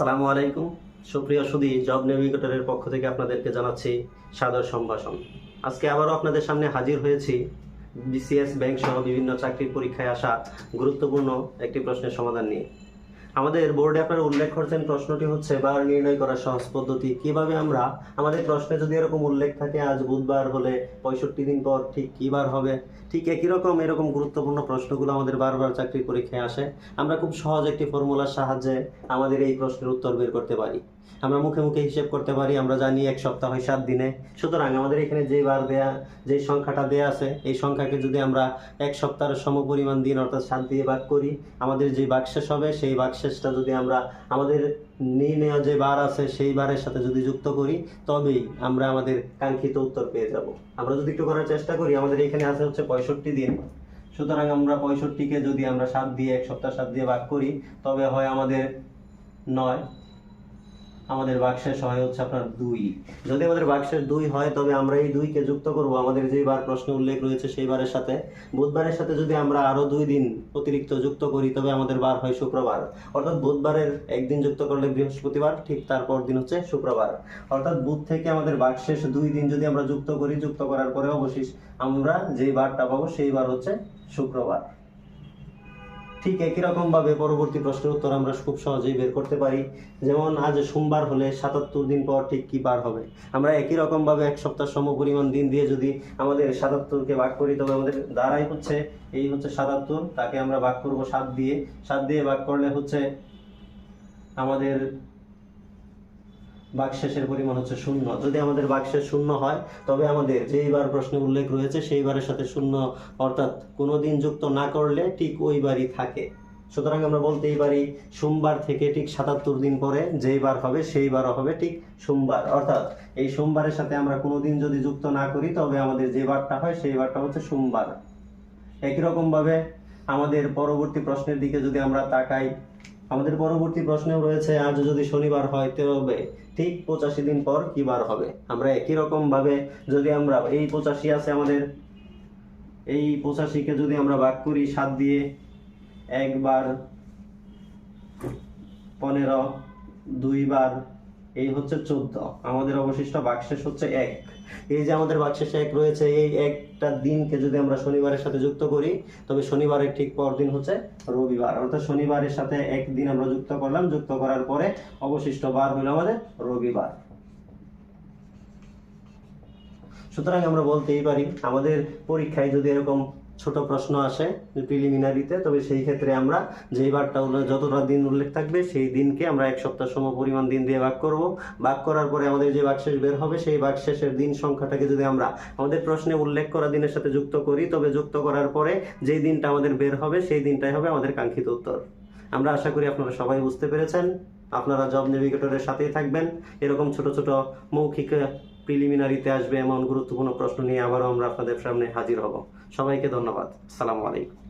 সালামু আলাইকুম। সুপ্রিয় সুদী, জব নেভিগেটরের পক্ষ থেকে আপনাদেরকে জানাচ্ছি সাদর সম্ভাষণ। আজকে আবারও আপনাদের সামনে হাজির হয়েছি। বিসিএস ব্যাংক সহ বিভিন্ন চাকরির পরীক্ষায় আসা গুরুত্বপূর্ণ একটি প্রশ্নের সমাধান নিয়ে। আমাদের বোর্ডে আপনারা উল্লেখ করছেন প্রশ্নটি হচ্ছে বার নির্ণয় করার সহজ পদ্ধতি কীভাবে আমরা? আমাদের প্রশ্নে যদি এরকম উল্লেখ থাকে, আজ বুধবার হলে পঁয়ষট্টি দিন পর ঠিক কী বার হবে? ঠিক একই রকম, এরকম গুরুত্বপূর্ণ প্রশ্নগুলো আমাদের বারবার চাকরির পরীক্ষায় আসে। আমরা খুব সহজ একটি ফর্মুলার সাহায্যে আমাদের এই প্রশ্নের উত্তর বের করতে পারি। আমরা মুখে মুখে হিসেব করতে পারি, আমরা জানি এক সপ্তাহ হয় সাত দিনে। সুতরাং আমাদের এখানে যে বার দেয়া, যে সংখ্যাটা দেয়া আছে, এই সংখ্যাকে যদি আমরা এক সপ্তাহের সমপরিমাণ দিন অর্থাৎ সাত দিয়ে ভাগ করি, আমাদের যে বাকশেষ হবে, সেই বাকশেষটা যদি আমরা আমাদের নিয়ে নেওয়া যে বার আছে, সেই বারের সাথে যদি যুক্ত করি, তবেই আমরা আমাদের কাঙ্ক্ষিত উত্তর পেয়ে যাব। আমরা যদি একটু করার চেষ্টা করি, আমাদের এখানে আছে হচ্ছে পঁয়ষট্টি দিন। সুতরাং আমরা পঁয়ষট্টিকে যদি আমরা সাত দিয়ে, এক সপ্তাহ সাত দিয়ে ভাগ করি, তবে হয় আমাদের নয়। আমাদের বাক্সের হয় হচ্ছে আপনার দুই। যদি আমাদের বাক্সের দুই হয়, তবে আমরা এই দুইকে যুক্ত করব। আমাদের যে বার প্রশ্নে উল্লেখ রয়েছে সেই বারের সাথে। বুধবারের সাথে যদি আমরা আরও দুই দিন অতিরিক্ত যুক্ত করি, তবে আমাদের বার হয় শুক্রবার। অর্থাৎ বুধবারের একদিন যুক্ত করলে বৃহস্পতিবার, ঠিক তারপর দিন হচ্ছে শুক্রবার। অর্থাৎ বুধ থেকে আমাদের বাক্সের দুই দিন যদি আমরা যুক্ত করি, যুক্ত করার পরে অবশেষ আমরা যেই বারটা পাবো সেই বার হচ্ছে শুক্রবার। ঠিক একই রকমভাবে পরবর্তী প্রশ্নের উত্তর আমরা খুব সহজেই বের করতে পারি। যেমন, আজ সোমবার হলে সাতাত্তর দিন পর ঠিক কি বার হবে? আমরা একই রকমভাবে এক সপ্তাহ সম পরিমাণ দিন দিয়ে যদি আমাদের সাতাত্তরকে ভাগ করি, তবে আমাদের দ্বারাই হচ্ছে এই হচ্ছে সাতাত্তর, তাকে আমরা ভাগ করব সাত দিয়ে। সাত দিয়ে ভাগ করলে হচ্ছে আমাদের বাকশেষের পরিমাণ হচ্ছে শূন্য। যদি আমাদের বাকশেষ শূন্য হয়, তবে আমাদের যেই বার প্রশ্নে উল্লেখ রয়েছে সেই বারের সাথে শূন্য, অর্থাৎ কোনো দিন যুক্ত না করলে ঠিক ওই বারই থাকে। সুতরাং আমরা বলতেই পারি সোমবার থেকে ঠিক সাতাত্তর দিন পরে যেই বার হবে সেই বারও হবে ঠিক সোমবার। অর্থাৎ এই সোমবারের সাথে আমরা কোনো দিন যদি যুক্ত না করি, তবে আমাদের যে বারটা হয়, সেই বারটা হচ্ছে সোমবার। একই রকম ভাবে আমাদের পরবর্তী প্রশ্নের দিকে যদি আমরা তাকাই আমাদের পরবর্তী প্রশ্নেও রয়েছে, আজ যদি শনিবার হয় তবে ঠিক পঁচাশি দিন পর কি বার হবে? আমরা একই রকম ভাবে যদি আমরা এই পঁচাশি আছে আমাদের, এই পঁচাশিকে যদি আমরা ভাগ করি সাত দিয়ে একবার পনেরো, দুইবার এই হচ্ছে চোদ্দ। আমাদের অবশিষ্ট বাকশেষ হচ্ছে এক। এই যে আমাদের বাকশেষ এক রয়েছে, এই একটা দিনকে যদি আমরা শনিবারের সাথে যুক্ত করি, তবে শনিবারের ঠিক পর দিন হচ্ছে রবিবার। অর্থাৎ শনিবারের সাথে একদিন আমরা যুক্ত করলাম, যুক্ত করার পরে অবশিষ্ট বার হলো আমাদের রবিবার। সুতরাং আমরা বলতেই পারি, আমাদের পরীক্ষায় যদি এরকম ছোট প্রশ্ন আসে প্রিলিমিনারিতে তবে সেই ক্ষেত্রে আমরা যেই বারটা যতটা দিন উল্লেখ থাকবে, সেই দিনকে আমরা এক সপ্তাহ সম পরিমাণ দিন দিয়ে ভাগ করব। ভাগ করার পরে আমাদের যে বাকশেষ বের হবে, সেই বাকশেষের দিন সংখ্যাটাকে যদি আমরা আমাদের প্রশ্নে উল্লেখ করা দিনের সাথে যুক্ত করি, তবে যুক্ত করার পরে যেই দিনটা আমাদের বের হবে, সেই দিনটাই হবে আমাদের কাঙ্ক্ষিত উত্তর। আমরা আশা করি আপনারা সবাই বুঝতে পেরেছেন। আপনারা জব নেভিগেটরের সাথেই থাকবেন। এরকম ছোট ছোট মৌখিক প্রিলিমিনারিতে আসবে এমন গুরুত্বপূর্ণ প্রশ্ন নিয়ে আবারও আমরা আপনাদের সামনে হাজির হব। সবাইকে ধন্যবাদ। সালামু আলাইকুম।